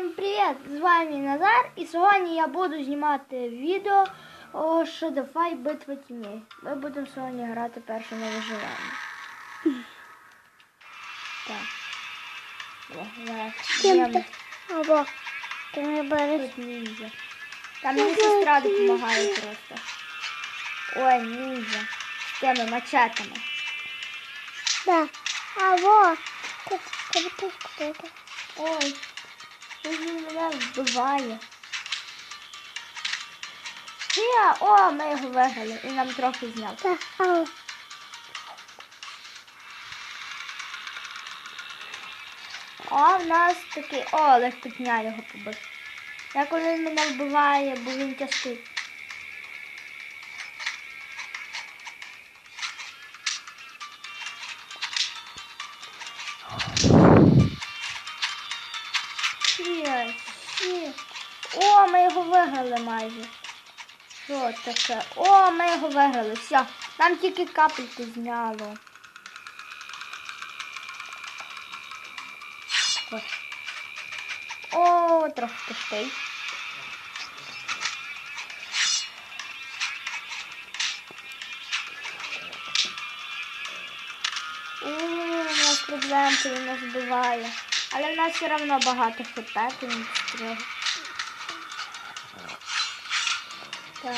Всім привіт! З вами Назар і сьогодні я буду знімати відео о Shadowfy Битва тіней. Ми будемо сьогодні грати перше на виживання. Так. Ким Або ти не береш. Тут ніндзя. Там мені сестра допомагає просто. Ой, ніндзя. З тими мачетами. Да. Або. Ой, він мене вбиває. Є, о, ми його виграли і нам трохи зняв. О. В нас такий, о, Олег Петня його побив. Я коли він мене вбиває, бо він тяжкий. Ми його виграли майже. Що таке? О, ми його виграли. Все. Нам тільки капельку зняло. Ось. О, трохи пустий. У, нас проблемки, він нас вбиває. Але в нас все одно багато то він. Так.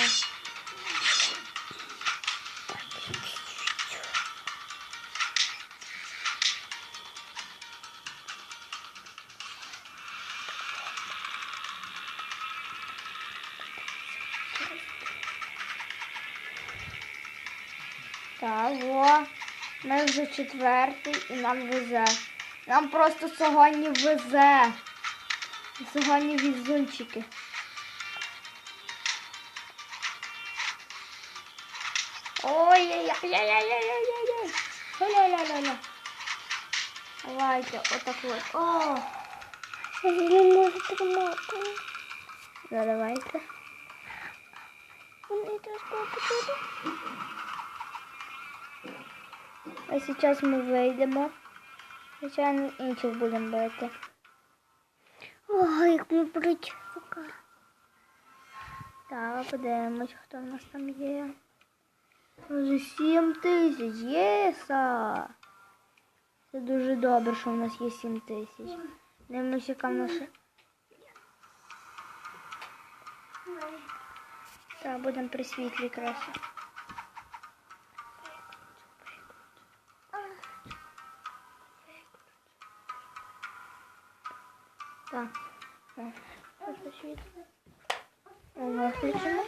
Так, о, ми вже четвертий і нам везе. Нам просто сьогодні везе. Сьогодні візунчики. Ой-яй-яй-яй-яй-яй-яй-яй. Ля-ля-ля-ля. Давайте, отак от. О, Я не можу тримати. да, давайте. Вони трошки опитали. А зараз ми вийдемо. Звичайно, інших будемо бити. Ой, як ми болить. Так, подивимось, хто в нас там є. Вже 7 тисяч. Єса! Це дуже добре, що в нас є 7 тисяч. Дивимось, яка в нас. Так, будемо при світлі краще. Так. О, Виключимо.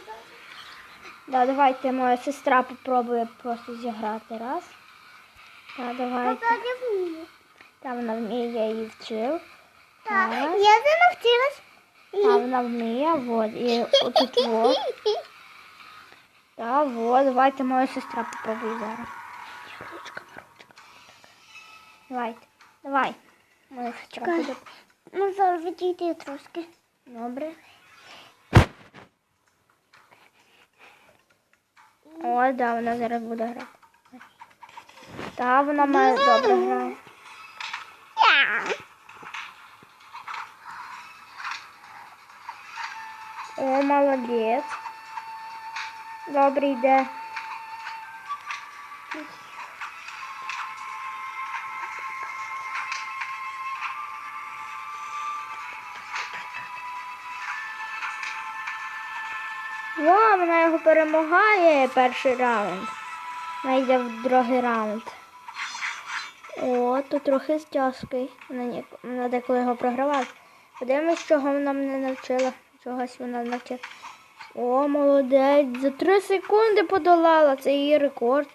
Да, давайте моя сестра попробує просто зіграти раз. Так, давайте. Та не. Там вона вміє, я її вчив. Так, Так. я занавчилась. А вона вміє, вот. І отут вот. Так, вот. Давайте моя сестра попробує зараз. Ручками, ручками. Давайте. Давай. Моя сестра буде. Ну, зараз відійти трошки. Добре. О, да, вона зараз буде грати. Та вона має добре грає. О, молодець. Добре йде. О, вона його перемагає перший раунд. Вона йде в другий раунд. О, тут трохи з тяжкий. Вона, деколи його програвала. Подивимось, чого вона мене навчила. Чогось вона навчила. О, молодець. За 3 секунди подолала. Це її рекорд.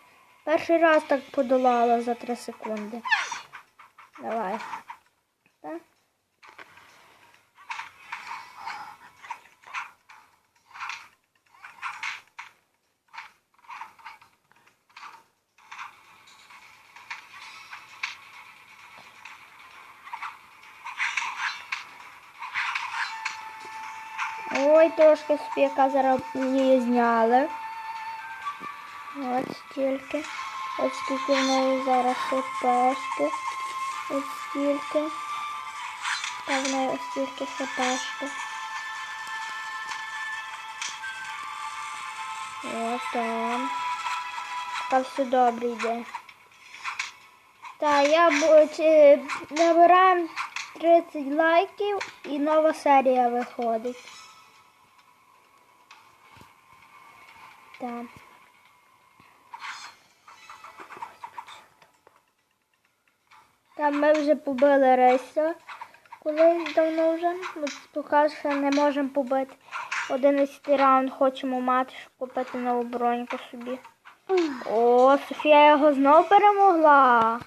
Перший раз так подолала за 3 секунди. Давай. Так. Ой, трошки спіка зараз її зняли. Ось стільки. Ось скільки в неї зараз хпшки. Ось стільки. Та в неї ось тільки хпшки. Ось там. Та все добре йде. Та я набираємо 30 лайків і нова серія виходить. Так. Там ми вже побили рейса колись давно вже. От поки що не можемо побити. 11 раунд хочемо мати, щоб купити нову броньку собі. О, Софія його знов перемогла.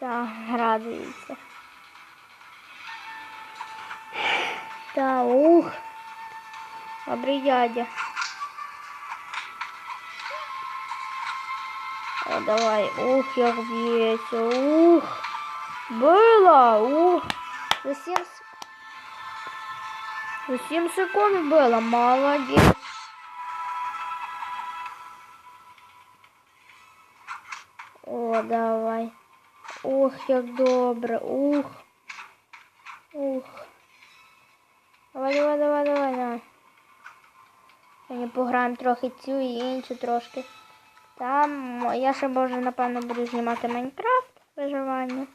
Так, радується. Та ух. Добрий дядя. Давай. Ух, як б'ється. Ух. Била. Ух. За 7, с- за 7 секунд била. Молодець. О, давай. Ух, як добре. Ух. Ух. Давай, давай, давай, давай, давай. Сьогодні пограємо трохи цю і іншу трошки. Там я ще може, напевно, буду знімати Майнкрафт виживання.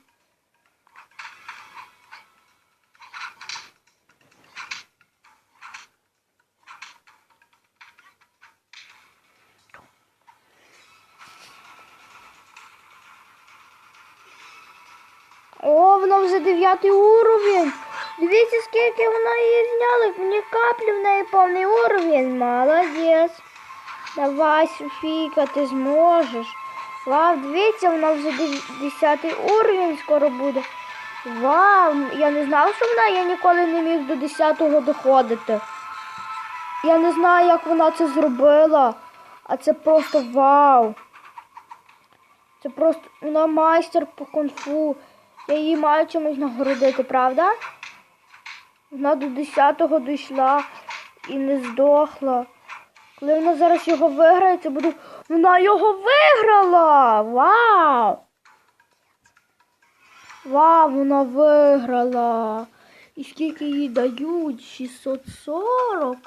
О, воно вже дев'ятий уровень. Дивіться, скільки вона її зняли. Мені каплі в неї повний уровень. Молодець. Давай, Софійка, ти зможеш. Вау, дивіться, вона вже дев- 10 уровень скоро буде. Вау, я не знала, що вона, я ніколи не міг до 10-го доходити. Я не знаю, як вона це зробила. А це просто вау. Це просто вона майстер по кунг-фу. Я її маю чимось нагородити, правда? Вона до 10-го дійшла і не здохла. Коли вона зараз його виграє, це буде. Вона його виграла! Вау! Вау, вона виграла! І скільки їй дають? 640?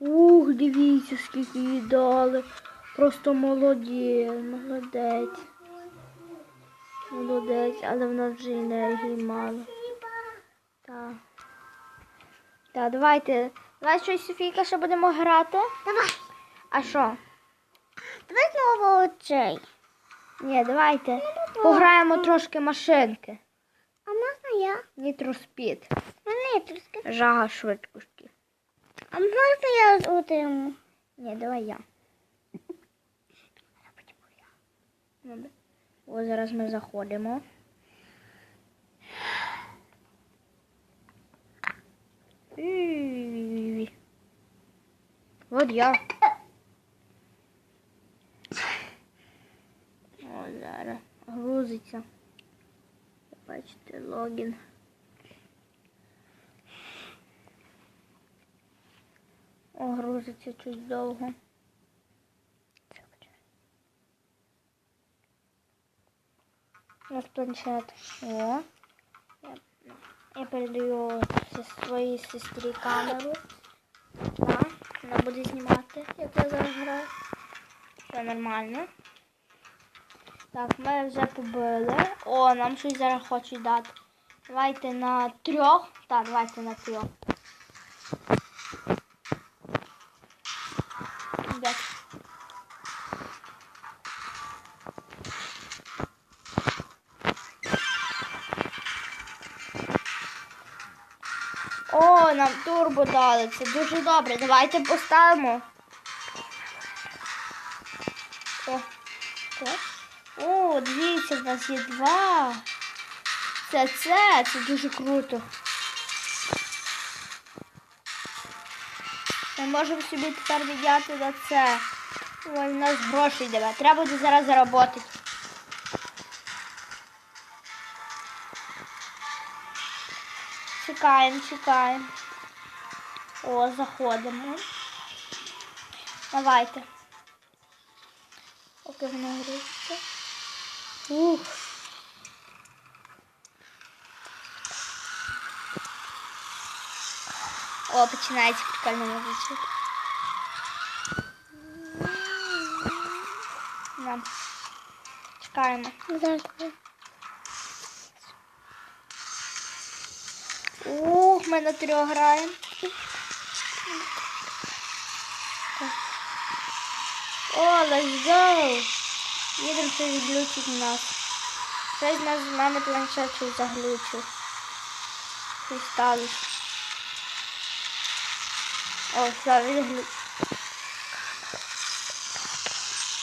Ух, дивіться, скільки їй дали. Просто молодець, молодець. Молодець, але в нас вже енергії мало. Так. Так, давайте. Давай щось, Софійка, ще будемо грати. Давай. А що? Давай знову оцей. Ні, давайте. Пограємо трошки машинки. А можна я? Нітроспід. Трошки. Жага швидкості. А можна я отриму? Ні, давай я. О, зараз ми заходимо. От я. О, зараз грузиться. Логін. О, грузиться чуть довго. Планшет. О. Я, я передаю своїй сестрі камеру. Так, вона буде знімати, як я зараз граю. Все нормально. Так, ми вже побили. О, нам щось зараз хочуть дати. Давайте на трьох. Так, давайте на трьох. О, нам турбо дали. Це дуже добре. Давайте поставимо. О. О, дивіться, в нас є два. Це це, це дуже круто. Ми можемо собі тепер відняти на це. Ой, у нас гроші йде. Треба буде зараз заробити. Чекаємо, чекаємо. О, заходимо. Давайте. Поки воно грузиться. Ух. О, починається прикольно музичка. Нам. Чекаємо. Ух, ми на трьох граємо. О, let's go! Їдемо щось глючить у нас. Щось нас з мене планшет щось заглючив. Щось сталося.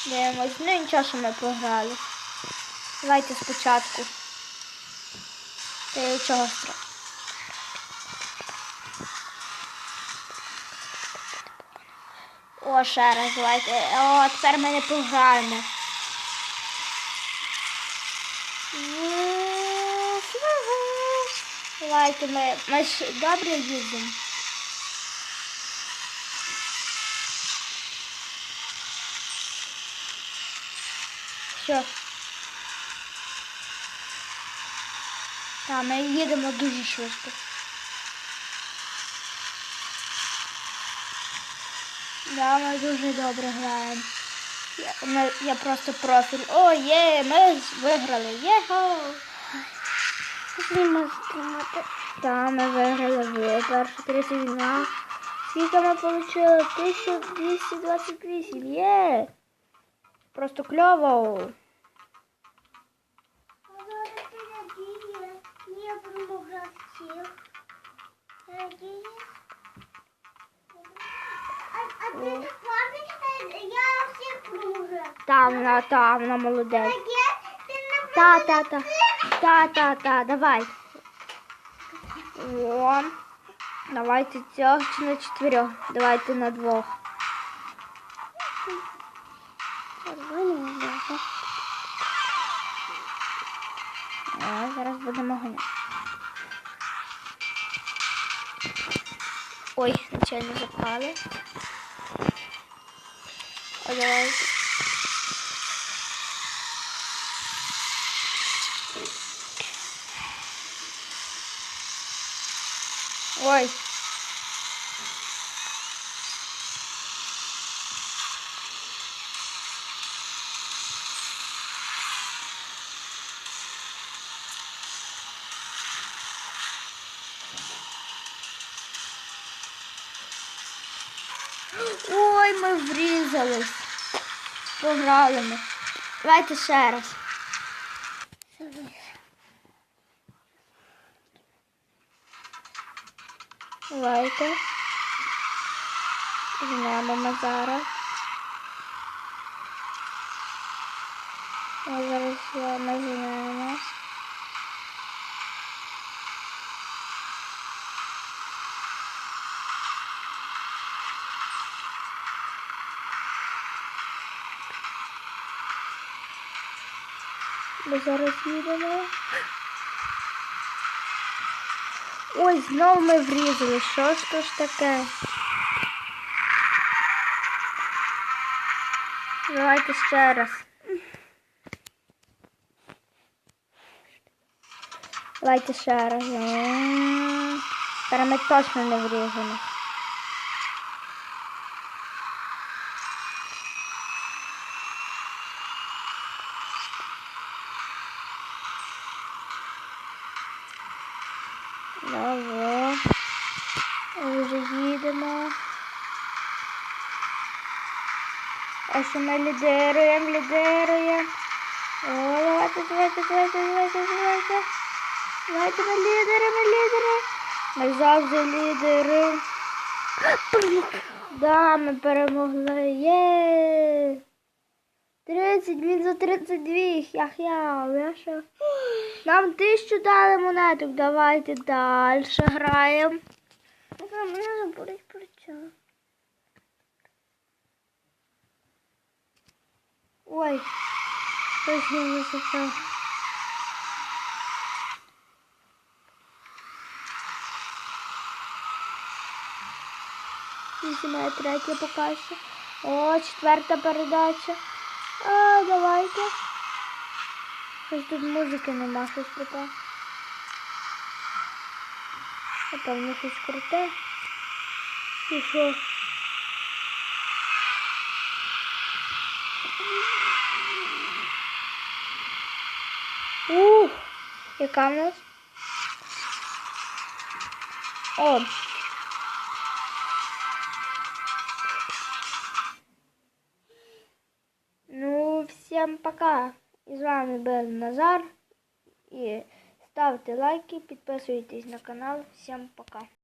Дивимось. Ну нічого, що ми програли. Давайте спочатку. Та й чого страшного. О, ще раз, давайте. О, тепер ми не програємо. Давайте ми, ми ж добре їздимо. Що? Так, ми їдемо дуже швидко. Да, ми дуже добре граємо. Я, ми- я просто профіль. О, є, ми виграли. Єго! Та ми виграли в першу 32. Скільки ми отримали? 1228. Є! Просто кльово. Я буду грати. А ти пам'ятаєш, я всіх промовляю. Там вона, там вона молодець. Ти не Та, та, та. Та, та, та, давай. О, давайте цього чи на чотирьох. Давайте на двох. О, зараз будемо гоняти. Ой, нечайно запали. О, давайте. Ой. Ой, ми врізались. Програли ми. Давайте ще раз. Давайте. Жнемо ми зараз. Ми зараз з вами Ми зараз їдемо. Ой, знову ми врізали. Що ж то ж таке? Давайте ще раз. Давайте ще раз. Тепер ми точно не врізали. Давай. Вже їдемо. Ось ми лідируємо, лідируємо. О, давайте, давайте, давайте, давайте, давайте. Давайте ми лідери, ми лідери. Ми завжди лідери. Да, ми перемогли. Є. 30, він за 32. Ях-я, я що? Нам тисячу дали монеток. Давайте далі граємо. Мене забудуть про Ой, щось не високо. Візьме третя поки що. О, четверта передача. А, давайте. Щось тут музики нема, щось таке. Напевно, щось круте. І що? яка в нас? О. Ну, всім пока. І з вами був Назар. І ставте лайки, підписуйтесь на канал. Всім пока.